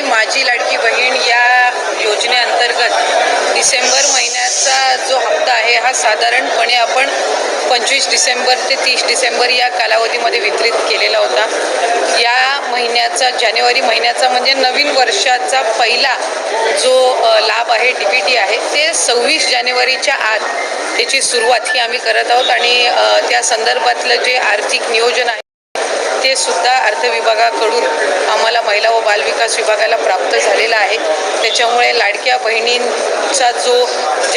माझी लाडकी बहीण या योजनेअंतर्गत डिसेंबर महिन्याचा जो हप्ता आहे हा साधारणपणे आपण पंचवीस डिसेंबर ते तीस डिसेंबर या कालावधीमध्ये वितरित केलेला होता. या महिन्याचा जानेवारी महिन्याचा म्हणजे नवीन वर्षाचा पहिला जो लाभ आहे डी पी टी आहे ते सव्वीस जानेवारीच्या आत त्याची सुरुवात ही आम्ही करत आहोत आणि त्या संदर्भातलं जे आर्थिक नियोजन आहे ते सुद्धा अर्थ विभागाकडून आम्हाला महिला व बालविकास विभागाला प्राप्त झालेला आहे. त्याच्यामुळे लाडक्या बहिणींचा जो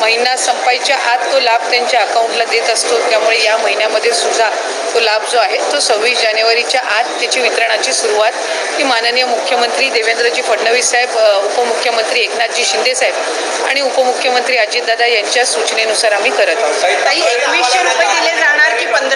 महिना संपायच्या आत तो लाभ त्यांच्या अकाउंटला देत असतो. त्यामुळे या महिन्यामध्ये सुद्धा तो लाभ जो आहे तो सव्वीस जानेवारीच्या आत त्याची वितरणाची सुरुवात ही माननीय मुख्यमंत्री देवेंद्रजी फडणवीस साहेब उपमुख्यमंत्री एकनाथजी शिंदे साहेब आणि उपमुख्यमंत्री अजितदादा यांच्या सूचनेनुसार आम्ही करत आहोत. एकवीसशे रुपये दिले जाणार की पंधरा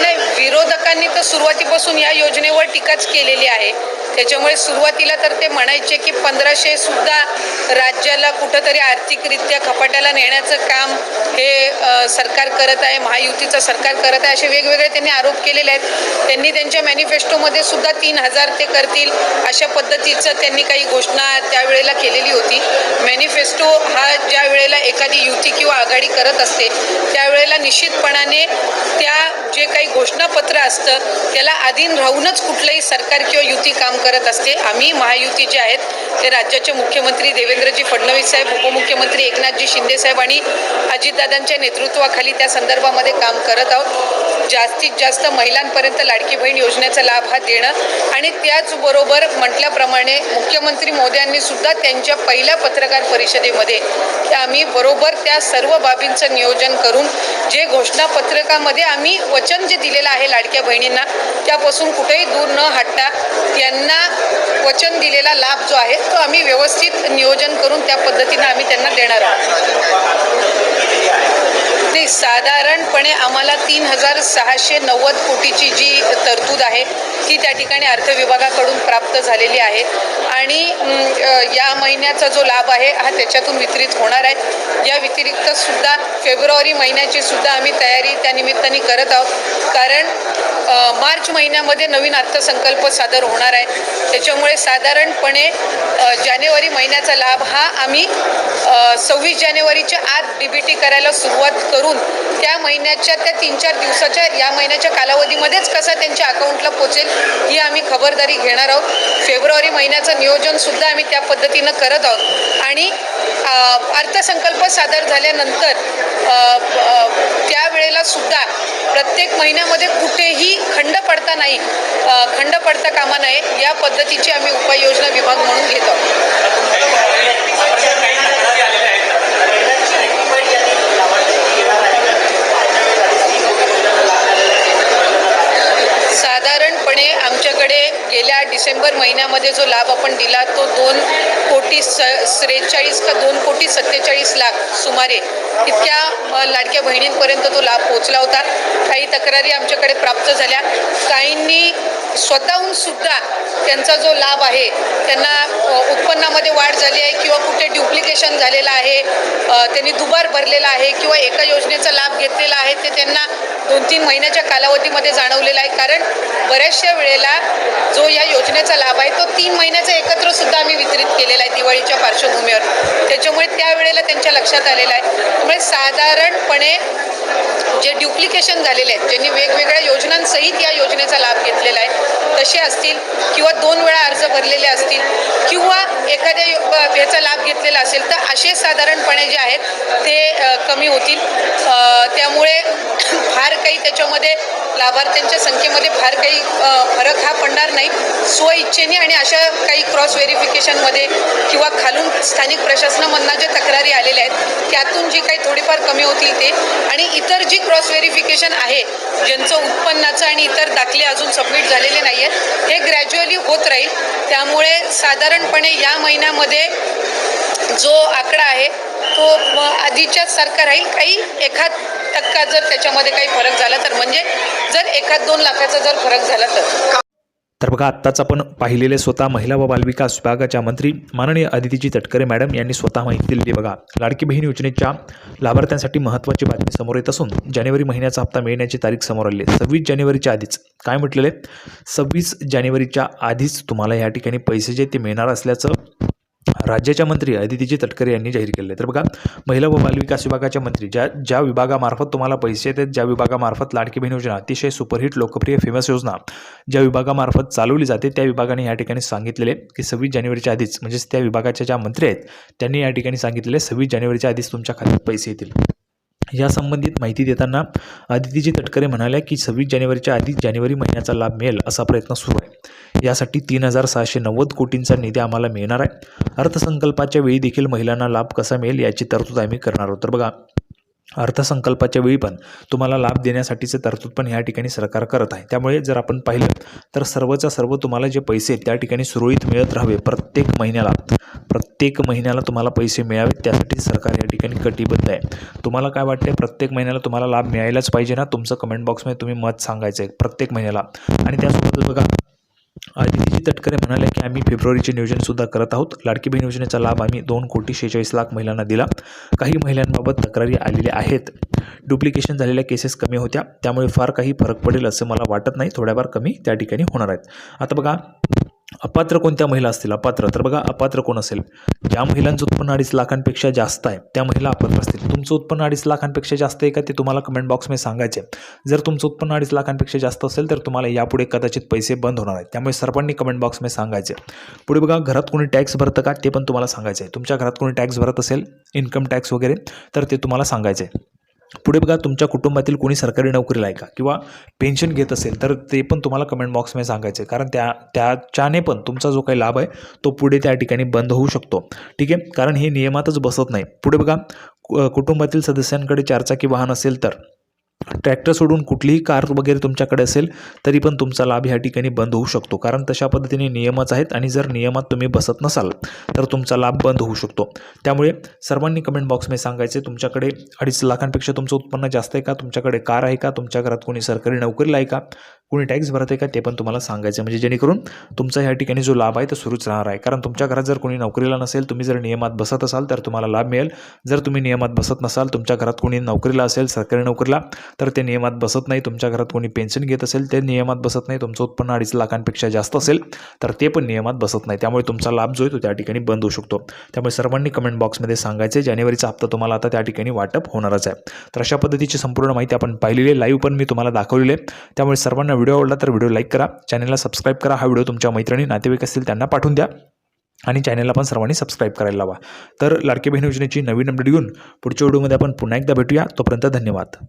नाही विरोधकांनी तर सुरुवातीपासून या योजनेवर टीकाच केलेली आहे. त्याच्यामुळे सुरुवातीला तर ते म्हणायचे की पंधराशे सुद्धा राज्याला कुठंतरी आर्थिकरित्या खपाट्याला नेण्याचं काम हे सरकार करत आहे महायुतीचं सरकार करत आहे असे वेगवेगळे त्यांनी आरोप केलेले आहेत. त्यांनी त्यांच्या मॅनिफेस्टोमध्ये सुद्धा तीन हजार ते करतील अशा पद्धतीचं त्यांनी काही घोषणा त्यावेळेला केलेली होती. मॅनिफेस्टो हा ज्या वेळेला एखादी युती किंवा आघाडी करत असते त्यावेळेला निश्चितपणाने त्या जे काही घोषणा घोषणापत्र असतं त्याला अधीन राहूनच कुठलंही सरकार किंवा युती काम करत असते. आम्ही महायुती जे आहेत ते राज्याचे मुख्यमंत्री देवेंद्रजी फडणवीस साहेब उपमुख्यमंत्री एकनाथजी शिंदे साहेब आणि अजितदादांच्या नेतृत्वाखाली त्या संदर्भामध्ये काम करत आहोत. जास्तीत जास्त महिलांपर्यंत लाडकी बहीण योजनेचा लाभ हा देणं आणि त्याचबरोबर म्हटल्याप्रमाणे मुख्यमंत्री मोदयांनी सुद्धा त्यांच्या पहिल्या पत्रकार परिषदेमध्ये की आम्ही बरोबर त्या सर्व बाबींचं नियोजन करून जे घोषणापत्रकामध्ये आम्ही वचन जे दिलेलं आहे लाडक्या बहिणींना. त्यापासून कुठेही दूर न हटता त्यांना वचन दिलेला लाभ जो आहे तो आम्ही व्यवस्थित नियोजन करून त्या पद्धतीनं आम्ही त्यांना देणार आहोत. नाही साधारणपणे आम्हाला तीन हजार सहाशे नव्वद कोटीची जी तरतूद आहे ती त्या ठिकाणी अर्थ विभागाकडून प्राप्त झालेली आहे. आणि या महिन्याचा जो लाभ आहे हा त्याच्यातून वितरित होणार आहे. या व्यतिरिक्त सुद्धा फेब्रुवारी महिन्याची सुद्धा आम्ही तयारी त्या निमित्ताने करत आहोत. कारण मार्च महिन्यामध्ये नवीन अर्थसंकल्प सादर होणार आहे. त्याच्यामुळे साधारणपणे जानेवारी महिन्याचा लाभ हा आम्ही सव्वीस जानेवारीच्या आत डी बी टी करायला सुरुवात करून त्या महिन्याच्या त्या तीन चार दिवसाच्या या महिन्याच्या कालावधीमध्येच कसा त्यांच्या अकाउंटला पोचेल ही आम्ही खबरदारी घेणार आहोत. फेब्रुवारी महिन्याचं नियोजनसुद्धा आम्ही त्या पद्धतीनं करत आहोत. आणि अर्थसंकल्प सादर झाल्यानंतर त्यावेळेला सुद्धा प्रत्येक महिन्यामध्ये कुठेही खंड पडता नाही खंड पडता कामा नये या पद्धतीची आम्ही उपाययोजना विभाग म्हणून घेत. आहोत साधारणपणे आमच्याकडे गेल्या डिसेंबर महिन्यामध्ये जो लाभ आपण दिला तो दोन कोटी स त्रेचाळीस का दोन कोटी सत्तेचाळीस लाख सुमारे इतक्या लाडक्या बहिणींपर्यंत तो लाभ पोहोचला होता. काही तक्रारी आमच्याकडे प्राप्त झाल्या. काहींनी स्वतःहून सुद्धा त्यांचा जो लाभ आहे त्यांना उत्पन्नामध्ये वाढ झाली आहे किंवा कुठे ड्युप्लिकेशन झालेलं आहे त्यांनी दुबार भरलेला आहे किंवा एका योजनेचा लाभ घेतलेला आहे ते त्यांना दोन तीन महिन्याच्या कालावधीमध्ये जाणवलेला आहे. कारण बऱ्याचशा वेळेला जो या योजनेचा लाभ आहे तो तीन महिन्याचं एकत्र सुद्धा आम्ही वितरित केलेलं आहे दिवाळीच्या पार्श्वभूमीवर. त्याच्यामुळे त्यावेळेला त्यांच्या लक्षात आलेलं आहे. त्यामुळे साधारणपणे जे ड्युप्लिकेशन झालेले आहेत ज्यांनी वेगवेगळ्या योजनांसहित या योजनेचा लाभ घेतलेला आहे तसे असतील किंवा दोन वेळा अर्ज भरलेले असतील किंवा एखाद्या याचा लाभ घेतलेला असेल तर असे साधारणपणे जे आहेत ते कमी होतील. त्यामुळे फार काही त्याच्यामध्ये लाभार्थ्यांच्या संख्येमध्ये फार काही फरक हा पडणार नाही. स्वइच्छेने आणि अशा काही क्रॉस व्हेरिफिकेशनमध्ये किंवा खालून स्थानिक प्रशासनामधनं ज्या तक्रारी आलेल्या आहेत त्यातून जी काही थोडीफार कमी होतील ते. आणि इतर जी क्रॉस व्हेरिफिकेशन आहे ज्यांचं उत्पन्नाचं आणि इतर दाखले अजून सबमिट झालेले नाही आहेत हे ग्रॅज्युअली होत राहील. त्यामुळे साधारणपणे या महिन्यामध्ये जो आकडा आहे तो आधीच्या आधीच्याच सारखा राहील. काही एखाद टक्का जर त्याच्यामध्ये काही फरक झाला तर म्हणजे जर एखाद दोन लाखाचा जर फरक झाला तर. तर बघा आत्ताच आपण पाहिलेले स्वतः महिला व बालविकास विभागाच्या मंत्री माननीय अदितीजी तटकरे मॅडम यांनी स्वतः माहिती दिली बघा लाडकी बहीण योजनेच्या लाभार्थ्यांसाठी महत्त्वाची बातमी समोर येत असून जानेवारी महिन्याचा हप्ता मिळण्याची तारीख समोर आली आहे. सव्वीस जानेवारीच्या आधीच. काय म्हटलेले सव्वीस जानेवारीच्या आधीच तुम्हाला या ठिकाणी पैसे जे ते मिळणार असल्याचं राज्याच्या मंत्री आदितीजी तटकरे यांनी जाहीर केले. तर बघा महिला व बालविकास विभागाच्या मंत्री ज्या ज्या विभागामार्फत तुम्हाला पैसे येतात ज्या विभागामार्फत लाडकी बहीण योजना अतिशय सुपरहिट लोकप्रिय फेमस योजना ज्या विभागामार्फत चालवली जाते त्या विभागाने या ठिकाणी सांगितलेले की सव्वीस जानेवारीच्या आधीच म्हणजेच त्या विभागाच्या ज्या मंत्री आहेत त्यांनी या ठिकाणी सांगितलेले सव्वीस जानेवारीच्या आधीच तुमच्या खात्यात पैसे येतील. या संबंधित माहिती देताना आदितीजी तटकरे म्हणाल्या की सव्वीस जानेवारीच्या आधीच जानेवारी महिन्याचा लाभ मिळेल असा प्रयत्न सुरू आहे. यासाठी तीन हजार सहाशे नव्वद कोटींचा निधी आम्हाला मिळणार आहे. अर्थसंकल्पाच्या वेळी देखील महिलांना लाभ कसा मिळेल याची तरतूद आम्ही करणार आहोत. तर बघा अर्थसंकल्पाच्या वेळी पण तुम्हाला लाभ देण्यासाठीचे तरतूद पण या ठिकाणी सरकार करत आहे. त्यामुळे जर आपण पाहिलं तर सर्वच्या सर्व तुम्हाला जे पैसे त्या ठिकाणी सुरळीत मिळत राहावे प्रत्येक महिन्याला. प्रत्येक महिन्याला तुम्हाला पैसे मिळावेत त्यासाठी सरकार या ठिकाणी कटिबद्ध आहे. तुम्हाला काय वाटते प्रत्येक महिन्याला तुम्हाला लाभ मिळायलाच पाहिजे ना? तुमचं कमेंट बॉक्समध्ये तुम्ही मत सांगायचं आहे प्रत्येक महिन्याला. आणि त्यासोबतच बघा आदितीजी तटकरे म्हणाले की आम्ही फेब्रुवारीचे नियोजनसुद्धा करत आहोत. लाडकी बहीण योजनेचा लाभ आम्ही दोन कोटी शेहेचाळीस लाख महिलांना दिला. काही महिलांबाबत तक्रारी आलेल्या आहेत. डुप्लिकेशन झालेल्या केसेस कमी होत्या. त्यामुळे फार काही फरक पडेल असं मला वाटत नाही. थोड्याफार कमी त्या ठिकाणी होणार आहेत. आता बघा अपात्र कोणत्या महिला असतील? अपात्र. तर बघा अपात्र कोण असेल? ज्या महिलांचं उत्पन्न अडीच लाखांपेक्षा जास्त आहे त्या महिला अपात्र असतील. तुमचं उत्पन्न अडीच लाखांपेक्षा जास्त आहे का? ते तुम्हाला कमेंट बॉक्समध्ये सांगायचे आहे. जर तुमचं उत्पन्न अडीच लाखांपेक्षा जास्त असेल तर तुम्हाला यापुढे कदाचित पैसे बंद होणार आहेत. त्यामुळे सर्वांनी कमेंट बॉक्समध्ये सांगायचे पुढे बघा घरात कोणी टॅक्स भरतं का? ते पण तुम्हाला सांगायचं आहे. तुमच्या घरात कोणी टॅक्स भरत असेल इन्कम टॅक्स वगैरे तर ते तुम्हाला सांगायचं आहे. पुढे बघा तुमच्या कुटुंबातील कोणी सरकारी नोकरीला आहे का? किंवा पेन्शन घेत असेल तर ते पण तुम्हाला कमेंट बॉक्समध्ये सांगायचं. आहे कारण त्या त्याच्याने पण तुमचा जो काही लाभ आहे तो पुढे त्या ठिकाणी बंद होऊ शकतो. ठीक आहे? कारण हे नियमातच बसत नाही. पुढे बघा कु- कुटुंबातील सदस्यांकडे चारचाकी वाहन असेल तर? ट्रॅक्टर सोडून कुठलीही कार वगैरे तुमच्याकडे असेल तरी पण तुमचा लाभ ह्या ठिकाणी बंद होऊ शकतो. कारण तशा पद्धतीने नियमच आहेत आणि जर नियमात तुम्ही बसत नसाल तर तुमचा लाभ बंद होऊ शकतो. त्यामुळे सर्वांनी कमेंट बॉक्समध्ये सांगायचे तुमच्याकडे अडीच लाखांपेक्षा तुमचं उत्पन्न जास्त आहे का? तुमच्याकडे कार आहे का? तुमच्या घरात कोणी सरकारी नोकरीला आहे का? कोणी टॅक्स भरत आहे का ते पण तुम्हाला सांगायचं म्हणजे जेणेकरून तुमचा ह्या ठिकाणी जो लाभ आहे तो सुरूच राहणार आहे. कारण तुमच्या घरात जर कोणी नोकरीला नसेल तुम्ही जर नियमात बसत असाल तर तुम्हाला लाभ मिळेल. जर तुम्ही नियमात बसत नसाल तुमच्या घरात कोणी नोकरीला असेल सरकारी नोकरीला तर ते नियमात बसत नाही. तुमच्या घरात कोणी पेन्शन घेत असेल ते नियमात बसत नाही. तुमचं उत्पन्न अडीच लाखांपेक्षा जास्त असेल तर ते पण नियमात बसत नाही. त्यामुळे तुमचा लाभ जो आहे तो त्या ठिकाणी बंद होऊ शकतो. त्यामुळे सर्वांनी कमेंट बॉक्समध्ये सांगायचे जानेवारीचा हप्ता तुम्हाला आता त्या ठिकाणी वाटप होणारच आहे. तर अशा पद्धतीची संपूर्ण माहिती आपण पाहिलेली लाईव्ह पण मी तुम्हाला दाखवलेली आहे. त्यामुळे सर्वांना व्हिडिओ आवडला तर व्हिडिओ लाईक करा. चॅनलला सबस्क्राईब करा. हा व्हिडिओ तुमच्या मैत्रिणी नातेवाईक असतील त्यांना पाठवून द्या. आणि चॅनलला पण सर्वांनी सबस्क्राईब करायला लावा. तर लाडकी बहीण योजनेची नवीन अपडेट घेऊन पुढच्या व्हिडिओमध्ये आपण पुन्हा एकदा भेटूया. तोपर्यंत धन्यवाद.